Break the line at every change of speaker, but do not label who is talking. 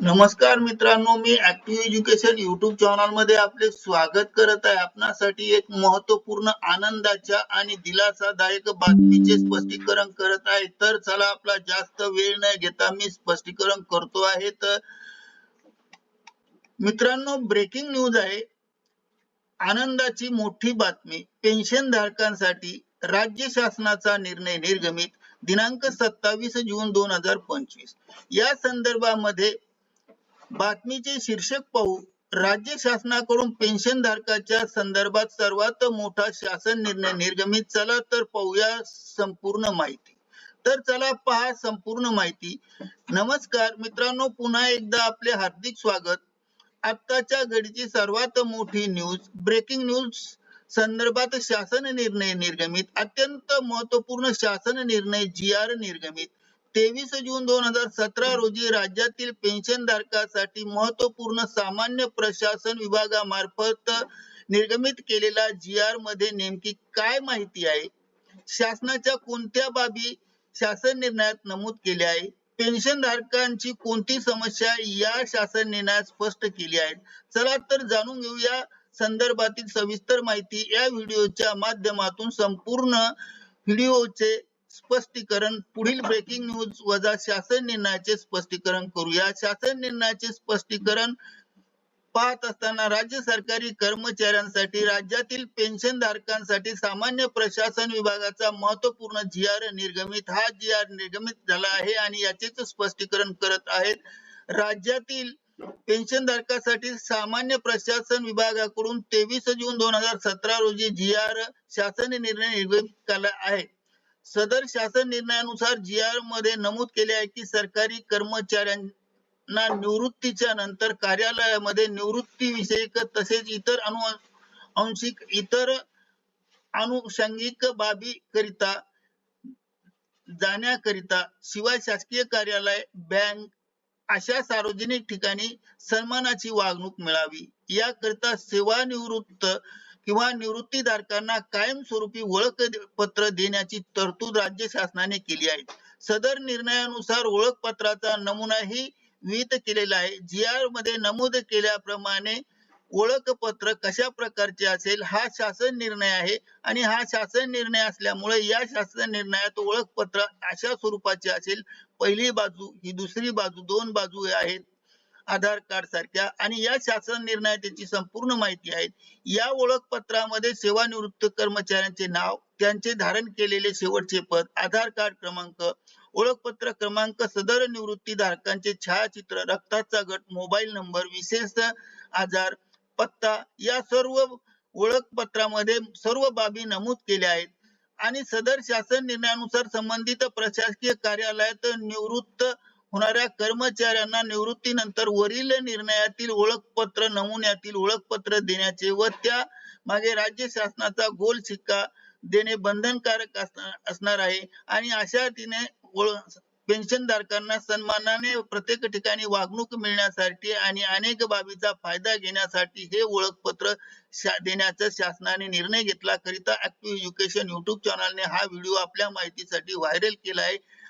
नमस्कार मित्रांनो मी ऍक्टिव्ह एज्युकेशन युट्यूब चॅनलमध्ये आपले स्वागत करत आहे. आपणासाठी एक महत्त्वपूर्ण आनंदाच्या आणि दिलासादायक बातमीचे स्पष्टीकरण करत आहे. तर चला आपला जास्त वेळ न घेता मी स्पष्टीकरण करतो आहे. तर मित्रांनो ब्रेकिंग न्यूज आहे. आनंदाची मोठी बातमी पेन्शन धारकांसाठी राज्य शासनाचा निर्णय निर्गमित दिनांक सत्तावीस जून दोन हजार पंचवीस. या संदर्भामध्ये बातमीचे शीर्षक पाहू. राज्य शासनाकडून पेन्शन धारकाच्या संदर्भात सर्वात मोठा शासन निर्णय निर्गमित चला तर पाहूया संपूर्ण माहिती. तर चला पहा संपूर्ण माहिती. नमस्कार मित्रांनो पुन्हा एकदा आपले हार्दिक स्वागत. आत्ताच्या घडीची सर्वात मोठी न्यूज ब्रेकिंग न्यूज संदर्भात शासन निर्णय निर्गमित अत्यंत महत्त्वपूर्ण शासन निर्णय जी आर निर्गमित. तेवीस जून दोन हजार सतरा रोजी राज्यातील पेन्शन धारकासाठी महत्त्वपूर्ण सामान्य प्रशासन विभागामार्फत निर्गमित केलेला जी आरमध्ये नेमकी काय माहिती आहे? शासनाच्या कोणत्या बाबी शासन निर्णयात नमूद केल्या आहे? पेन्शन धारकांची कोणती समस्या या शासन निर्णयात स्पष्ट केली आहे? चला तर जाणून घेऊया संदर्भातील सविस्तर माहिती या व्हिडिओच्या माध्यमातून संपूर्ण व्हिडिओचे स्पष्टीकरण पुढील ब्रेकिंग न्यूज वजा शासन निर्णयाचे स्पष्टीकरण करूया. शासन निर्णयाचे स्पष्टीकरण पाहत असताना राज्य सरकारी कर्मचाऱ्यांसाठी राज्यातील पेन्शन धारकांसाठी सामान्य प्रशासन विभागाचा महत्त्वपूर्ण जी आर निर्गमित हा जी आर निर्गमित झाला आहे आणि याचेच स्पष्टीकरण करत आहेत. राज्यातील पेन्शन धारकासाठी सामान्य प्रशासन विभागाकडून तेवीस जून दोन हजार सतरा रोजी जी आर शासन निर्णय निर्गमित केला आहे. सदर शासन निर्णयानुसार जी आरमध्ये नमूद केले आहे की सरकारी कर्मचाऱ्यांना निवृत्तीच्या नंतर कार्यालयामध्ये निवृत्ती विषयक तसेच इतर अनुवांशिक इतर अनुषंगिक बाबी करिता जाण्याकरिता शिवाय शासकीय कार्यालय बँक अशा सार्वजनिक ठिकाणी सन्मानाची वागणूक मिळावी. याकरिता सेवानिवृत्त किंवा निवृत्तीधारकांना कायमस्वरूपी ओळखपत्र देण्याची तरतूद राज्य शासनाने केली आहे. सदर निर्णयानुसार ओळखपत्राचा नमुनाही विहित केलेला आहे. जी आरमध्ये नमूद केल्याप्रमाणे ओळखपत्र कशा प्रकारचे असेल हा शासन निर्णय आहे आणि हा शासन निर्णय असल्यामुळे या शासन निर्णयात ओळखपत्र अशा स्वरूपाचे असेल. पहिली बाजू ही दुसरी बाजू दोन बाजू आहेत. आधार कार्ड सारख्या आणि या शासन निर्णयात त्याची संपूर्ण माहिती आहे या ओळखपत्रामध्ये सेवानिवृत्त कर्मचाऱ्यांचे नाव त्यांचे धारण केलेले शेवटचे पद आधार कार्ड क्रमांक ओळखपत्र क्रमांक सदर निवृत्ती धारकांचे छायाचित्र रक्ताचा गट मोबाईल नंबर विशेष आजार पत्ता या सर्व ओळखपत्रामध्ये सर्व बाबी नमूद केल्या आहेत. आणि सदर शासन निर्णयानुसार संबंधित प्रशासकीय कार्यालयात निवृत्त होणाऱ्या कर्मचाऱ्यांना निवृत्तीनंतर वरील निर्णयातील ओळखपत्र नमुन्यातील ओळखपत्र देण्याचे व त्या मागे राज्य शासनाचा गोल शिक्का देणे बंधनकारक असणार आहे. आणि अशा तिने पेन्शन धारकांना सन्मानाने प्रत्येक ठिकाणी वागणूक मिळण्यासाठी आणि अनेक बाबीचा फायदा घेण्यासाठी हे ओळखपत्र देण्याचा शासनाने निर्णय घेतला. करिता ऍक्टिव्ह एज्युकेशन युट्यूब चॅनलने हा व्हिडिओ आपल्या माहितीसाठी व्हायरल केला आहे.